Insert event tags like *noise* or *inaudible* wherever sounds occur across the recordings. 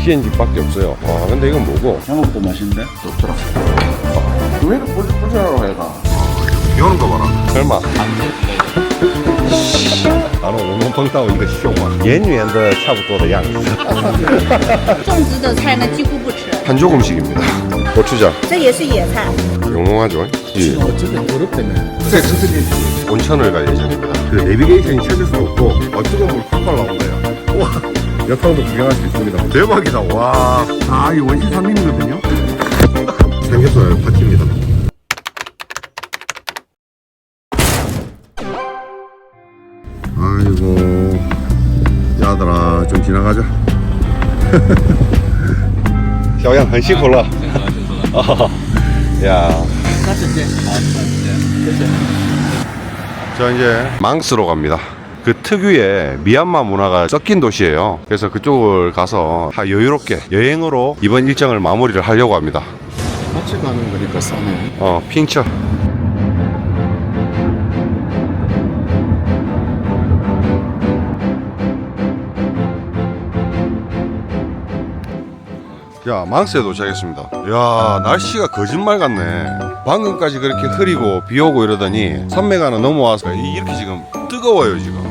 CNG밖에 없어요. 와, 근데 이건 뭐고? 양업도 맛있는데? 좋더라. 왜 이렇게 부자라고 해가? 비 오는 거 봐라. 설마. 然后我们碰到一个熊啊，远远的差不多的样子。种植的菜呢几乎不吃， 한족 음식입니다. 고추장. 这也是野菜。 영롱하죠? 이 어쨌든 더럽다며. 그래, 그들이 온천을 갈 예정입니다. 그 내비게이션이 찾을 수 없고 어, 뜨거운 물 팍팍 나온대요. 와, 여탕도 구경할 수 있습니다. 대박이다. 와, 아, 이 원시 산림이거든요. 삼겹살 파티입니다. 아이고, 야들아, 좀 지나가자. *laughs* 小样很辛苦了。啊，呀。 자 이제 *laughs* 망스로 갑니다. 그 특유의 미얀마 문화가 섞인 도시예요. 그래서 그쪽을 가서 다 여유롭게 여행으로 이번 일정을 마무리를 하려고 합니다. 같이 가는 거니까 싸네. 어, 핑처. 야, 망스에 도착했습니다. 야, 날씨가 거짓말 같네. 방금까지 그렇게 흐리고 비 오고 이러더니 산맥 하나 넘어와서 이렇게 지금 뜨거워요, 지금.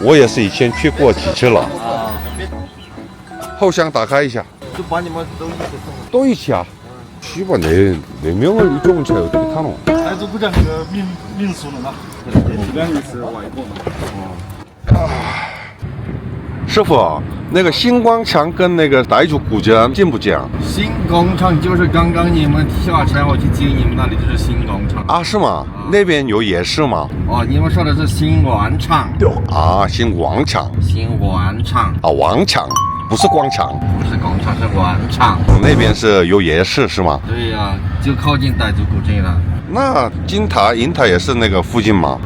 我也是以前去过几次了。后箱打开一下。就把你们都一起送都一起啊去吧那那边我有种菜我都不看了那就不讲那个民民俗了嘛这边就是外国嘛啊。师傅，那个星光墙跟那个傣族古镇近不近啊？新广场就是刚刚你们下车我去接你们那里就是新广场啊，是吗？那边有夜市吗？哦，你们说的是新广场，啊，新广场新广场啊，广场不是广场。不是广场是广场。那边是有夜市是吗？对呀、就靠近傣族古镇了。那金塔、银塔也是那个附近吗？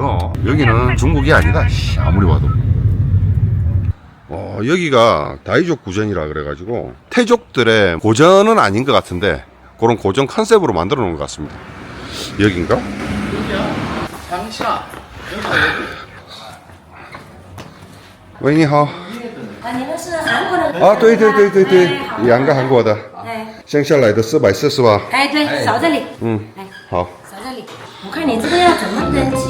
이거 뭐야? 여기는 중국이 아니다. 씨, 아무리 봐도. 어, 여기가 다이족 구전이라 그래가지고 태족들의 고전은 아닌 것 같은데 그런 고전 컨셉으로 만들어 놓은 것 같습니다. 여긴가? 乡下。喂，你好。啊，你们是韩国人？啊，对对对对对哎，好两个韩国的，哎乡下来的四百四是吧？哎，对，扫这里，嗯，哎，好。扫这里。我看你这个要怎么登记，等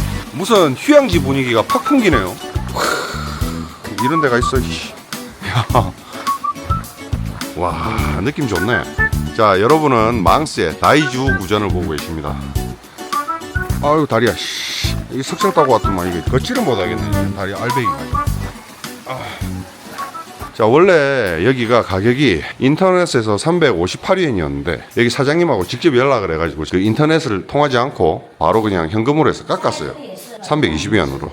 무슨 휴양지 분위기가 팍 풍기네요. 이런 데가 있어. 씨. 야. 와 느낌 좋네. 자 여러분은 망스의 다이주 구전을 보고 계십니다. 아유 다리야 씨. 이 석상 타고 왔더만 이게 걷지를 못하겠네 다리 알배기 가지고 아. 자 원래 여기가 가격이 인터넷에서 358위엔이었는데 여기 사장님하고 직접 연락을 해가지고 그 인터넷을 통하지 않고 바로 그냥 현금으로 해서 깎았어요 320위안으로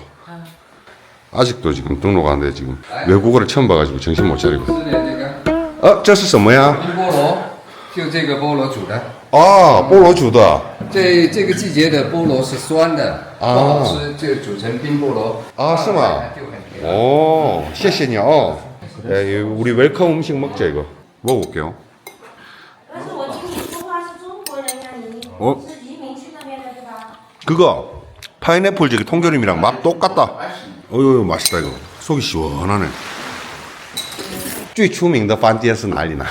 아직도 지금 등록하는데 지금 외국어를 처음 봐가지고 정신 못 차리고 吃点这个 어? 这是什么呀?冰菠萝，就这个菠萝煮的。 아菠萝煮的这这个季节的菠萝是酸的，不啊好吃，就煮成冰菠萝。啊是吗就很甜。 오, 谢谢你哦. 예, 우리 웰컴 음식 먹자 이거. 먹어볼게요. 但是我今 어? 是移民区那边的对吧？ 그거 파인애플 저기 통조림이랑 맛 똑같다. 어유 맛있다 이거. 속이 시원하네. 最出名的饭店是哪里呢？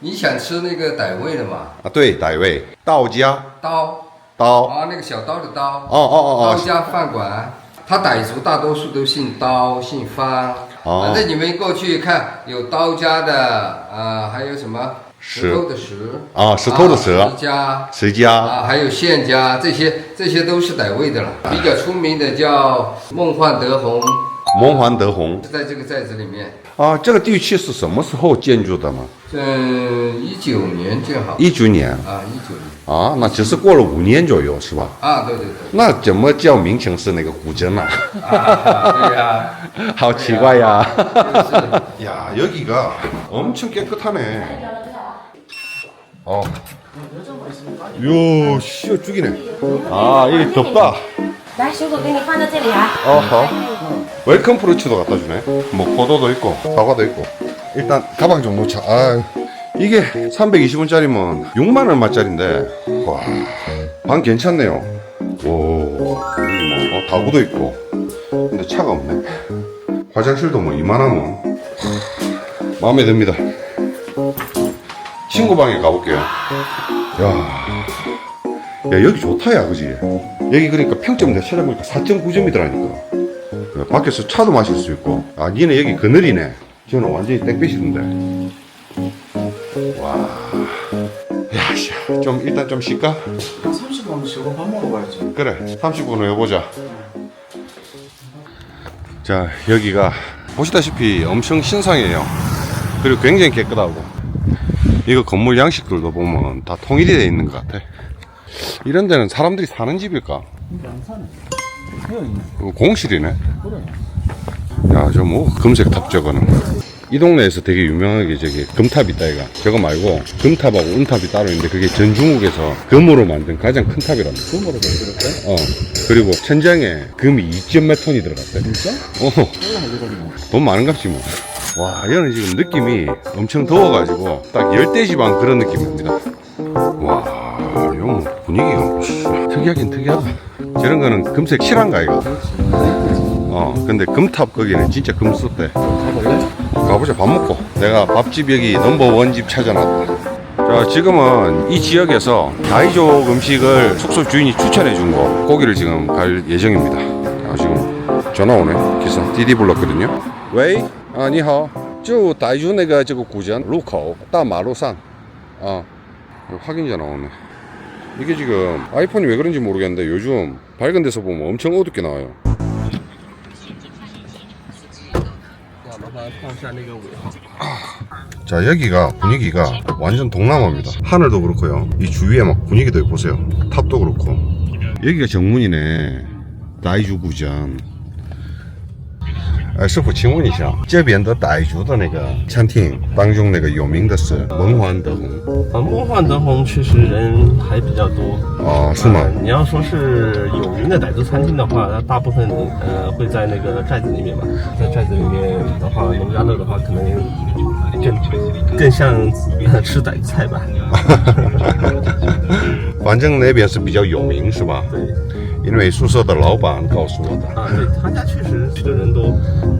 你想吃那个傣味的嘛？啊，对，傣味道家刀刀。啊，那个小刀的刀。哦哦哦哦，刀家饭馆，他傣族大多数都姓刀、姓方。哦反正你们过去看，有刀家的，啊，还有什么 石石头的石啊石头的石啊石家石家啊，还有县家，这些这些都是傣味的了。比较出名的叫梦幻德宏，梦幻德宏是在这个寨子里面。啊，这个地区是什么时候建筑的吗？嗯，一九年建好。一九年啊，一九年啊，那只是过了五年左右是吧？啊，对对对。那怎么叫名称是那个古镇呢、啊，对呀、*laughs* 好奇怪呀！就是。 야 *laughs* 여기가 엄청 깨끗하네. 어. 요 씨어 죽이네. 아 이게 덥다. 来，水果给你放在这里啊。 어 허. 웰컴 프루츠도 갖다 주네. 뭐 포도도 있고 사과도 있고. 일단 가방 좀 놓자. 아 이게 320원짜리면 6만 얼마짜린데. 와. 방 괜찮네요. 오. 여기 뭐 어, 다구도 있고. 근데 차가 없네. 화장실도 뭐 이만하면 마음에 듭니다. 친구 방에 가볼게요. 야, 야 여기 좋다 야 그지? 여기 그러니까 평점 내가 찾아보니까 4.9점이더라니까. 밖에서 차도 마실 수 있고. 아 니네 여기 그늘이네. 저는 완전히 땡볕이던데. 와, 야, 씨, 좀 일단 좀 쉴까? 30분 쉬고 밥 먹으러 가야지. 그래 30분 후에 보자 자 여기가 보시다시피 엄청 신상이에요 그리고 굉장히 깨끗하고 이거 건물 양식들도 보면 다 통일이 되어 있는 것 같아 이런 데는 사람들이 사는 집일까? 어, 공실이네 야저 뭐 금색 탑 저거는 이 동네에서 되게 유명하게 저기 금탑 있다 이가 저거 말고 금탑하고 은탑이 따로 있는데 그게 전 중국에서 금으로 만든 가장 큰 탑이랍니다 금으로 만들었대? 어 그리고 천장에 금이 2점 몇 톤이 들어갔대 진짜? 어, 얼마나 되거든요. 돈 많은 값지 뭐. 와, 여는 지금 느낌이 엄청 더워가지고 딱 열대지방 그런 느낌입니다. 와, 이거 뭐 분위기가 씨, 특이하긴 특이하다. 저런 거는 금색 실한가 이거? 어, 근데 금탑 거기는 진짜 금 썼대. 가볼래? 가보자 밥 먹고 내가 밥집 여기 넘버 원 집 찾아놨다 자 지금은 이 지역에서 다이족 음식을 숙소 주인이 추천해 준거 거기를 지금 갈 예정입니다 아, 지금 전화 오네 기사 디디 불렀거든요喂 啊你好就大주那个这个古镇路口大马路上아 확인 전화 오네 이게 지금 아이폰이 왜 그런지 모르겠는데 요즘 밝은 데서 보면 엄청 어둡게 나와요 자 여기가 분위기가 완전 동남아입니다 하늘도 그렇고요 이 주위에 막 분위기도 보세요 탑도 그렇고 여기가 정문이네 다이주 구전 哎，师傅，请问一下，这边的傣族的那个餐厅当中，那个有名的是蒙环德宏啊，梦幻德宏确实人还比较多。哦，是吗？呃你要说是有名的傣族餐厅的话，那大部分呃会在那个寨子里面吧，在寨子里面的话，农家乐的话，可能更更像呃吃傣菜吧。反正那边是比较有名，是吧？对，因为宿舍的老板告诉我的。啊，对他家确实去的人多，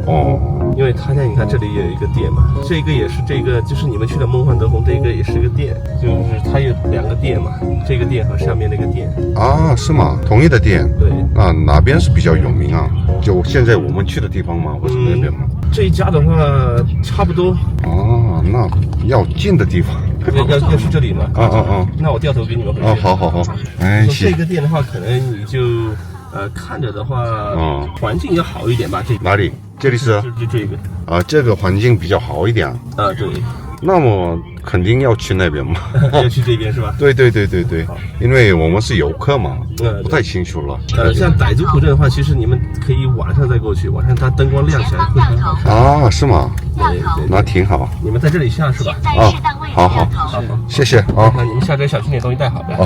哦，因为他家你看这里也有一个店嘛，这个也是这个就是你们去的梦幻德宏，这个也是一个店，就是它有两个店嘛，这个店和上面那个店。啊，是吗？同一的店。对，那哪边是比较有名啊？就现在我们去的地方吗？或是那边吗？这一家的话差不多哦，那要近的地方。要要要去这里吗。啊啊啊！那我掉头给你们回去。哦，好好好。哎，这个店的话，可能你就呃看着的话，嗯环境要好一点吧。这哪里？这里是就就这边啊，这个环境比较好一点。啊，对，那么肯定要去那边嘛。*laughs* 要去这边是吧？*laughs* 对对对对对，因为我们是游客嘛，嗯不太清楚了。呃，像傣族古镇的话，其实你们可以晚上再过去，晚上它灯光亮起来会很好看。啊，是吗？对对，那挺好。你们在这里下是吧？啊，好好，好好，谢谢啊。那你们下车小心点东西带好呗。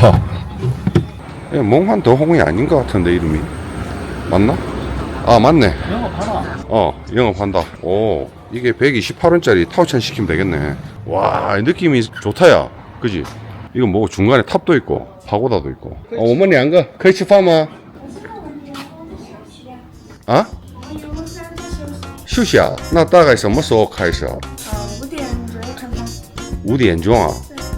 어. 예, 몽환 더홍이 아닌 것 같은데 이름이 맞나? 아 맞네. 영업하나? 어 영업한다. 오 이게 128원짜리 타우천 시키면 되겠네. 와이 느낌이 좋다야. 그지? 이건 뭐고 중간에 탑도 있고 파고다도 있고. 어, 我们两个可以吃饭吗？啊？休息啊？那大概什么时候开始啊？五点左右开饭。五点钟啊？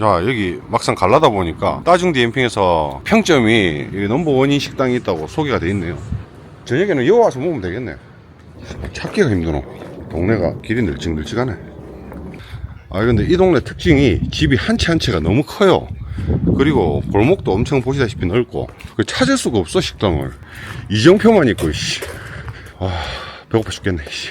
자, 여기 막상 갈라다 보니까 따중 디엠핑에서 평점이 여기 넘버 원인 식당이 있다고 소개가 돼 있네요. 저녁에는 여기 와서 먹으면 되겠네. 찾기가 힘드노. 동네가 길이 널찍널찍하네. 아, 근데 이 동네 특징이 집이 한 채 한 채가 너무 커요. 그리고 골목도 엄청 보시다시피 넓고 그 찾을 수가 없어 식당을 이정표만 있고 씨. 아 배고파 죽겠네 씨.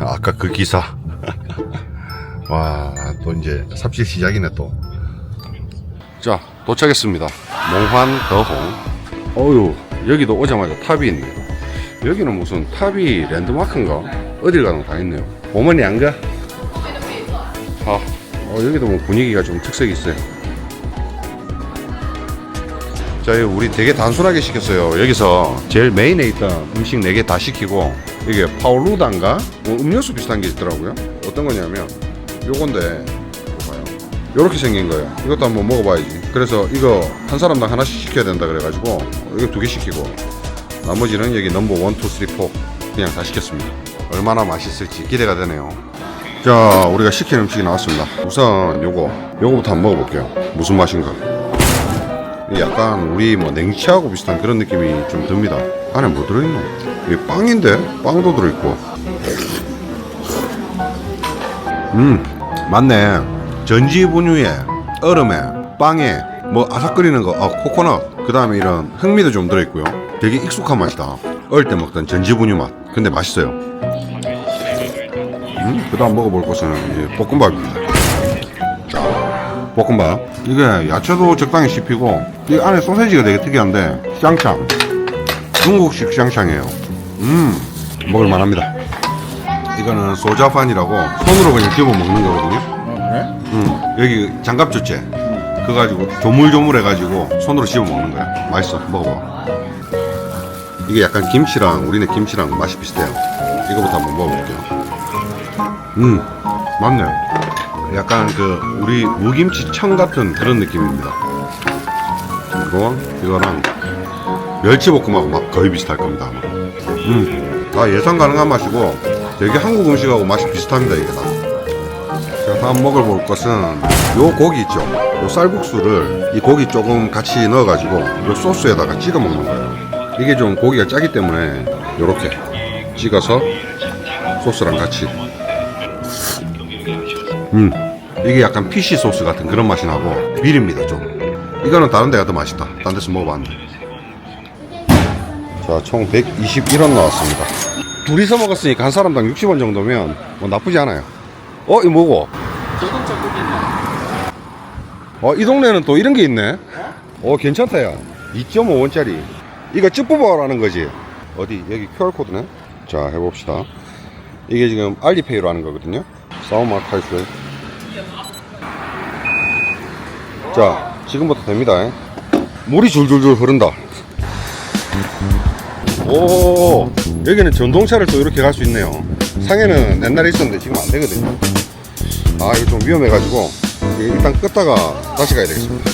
아까 그 기사. 와, 또 이제 삽질 시작이네 또. 자, 도착했습니다. 몽환 더홍. 어유, 여기도 오자마자 탑이 있네. 여기는 무슨 탑이 랜드마크인가? 어딜 가나 다 있네요. 어머니 안 가? 아, 어, 여기도 뭐 분위기가 좀 특색이 있어요. 자, 우리 되게 단순하게 시켰어요. 여기서 제일 메인에 있던 음식 4개 다 시키고, 이게 파울루단가? 뭐 음료수 비슷한 게 있더라고요. 어떤 거냐면, 요건데, 봐요. 요렇게 생긴 거예요. 이것도 한번 먹어봐야지. 그래서 이거 한 사람당 하나씩 시켜야 된다 그래가지고, 이거 두 개 시키고, 나머지는 여기 넘버 1, 2, 3, 4 그냥 다 시켰습니다. 얼마나 맛있을지 기대가 되네요. 자, 우리가 시킨 음식이 나왔습니다. 우선 요거, 요거부터 한번 먹어볼게요. 무슨 맛인가? 약간 우리 뭐 냉치하고 비슷한 그런 느낌이 좀 듭니다. 안에 뭐 들어있노? 이게 빵인데? 빵도 들어있고. 음, 맞네. 전지 분유에, 얼음에, 빵에, 뭐 아삭거리는 거, 아, 코코넛. 그 다음에 이런 흑미도 좀 들어있고요. 되게 익숙한 맛이다. 어릴 때 먹던 전지 분유 맛. 근데 맛있어요. 음, 그 다음 먹어볼 것은 볶음밥입니다. 볶음밥. 이게 야채도 적당히 씹히고, 이 안에 소세지가 되게 특이한데, 쌍창. 중국식 쌍창이에요. 음, 먹을만 합니다. 이거는 소자판이라고 손으로 그냥 집어 먹는 거거든요. 음, 여기 장갑 줬지? 그거 가지고 조물조물 해가지고 손으로 집어 먹는 거야. 맛있어. 먹어봐. 이게 약간 김치랑, 우리네 김치랑 맛이 비슷해요. 이거부터 한번 먹어볼게요. 음, 맞네. 약간 그 우리 무김치 청 같은 그런 느낌입니다. 그리고 이거랑 멸치볶음하고 맛 거의 비슷할 겁니다. 아마. 음, 다 예상 가능한 맛이고 되게 한국 음식하고 맛이 비슷합니다 이게 다. 제가 다음 먹어볼 것은 요 고기 있죠. 요 쌀국수를 이 고기 조금 같이 넣어가지고 요 소스에다가 찍어 먹는 거예요. 이게 좀 고기가 짜기 때문에 요렇게 찍어서 소스랑 같이 음, 이게 약간 피시 소스 같은 그런 맛이 나고 비립니다 좀. 이거는 다른 데가 더 맛있다. 딴 데서 먹어봤는데. 자, 총 121원 나왔습니다. 둘이서 먹었으니까 한 사람당 60원 정도면 뭐 나쁘지 않아요. 어, 이거 뭐고? 어, 이 동네는 또 이런 게 있네. 어, 괜찮다, 야. 2.5원짜리. 이거 찌뿌버라는 거지. 어디? 여기 QR코드네? 자, 해봅시다. 이게 지금 알리페이로 하는 거거든요. 싸움마 카이스. 자, 지금부터 됩니다. 물이 줄줄줄 흐른다. 오, 여기는 전동차를 또 이렇게 갈 수 있네요. 상해는 옛날에 있었는데 지금 안 되거든요. 아, 이거 좀 위험해 가지고, 이게 일단 끄다가 다시 가야 되겠습니다.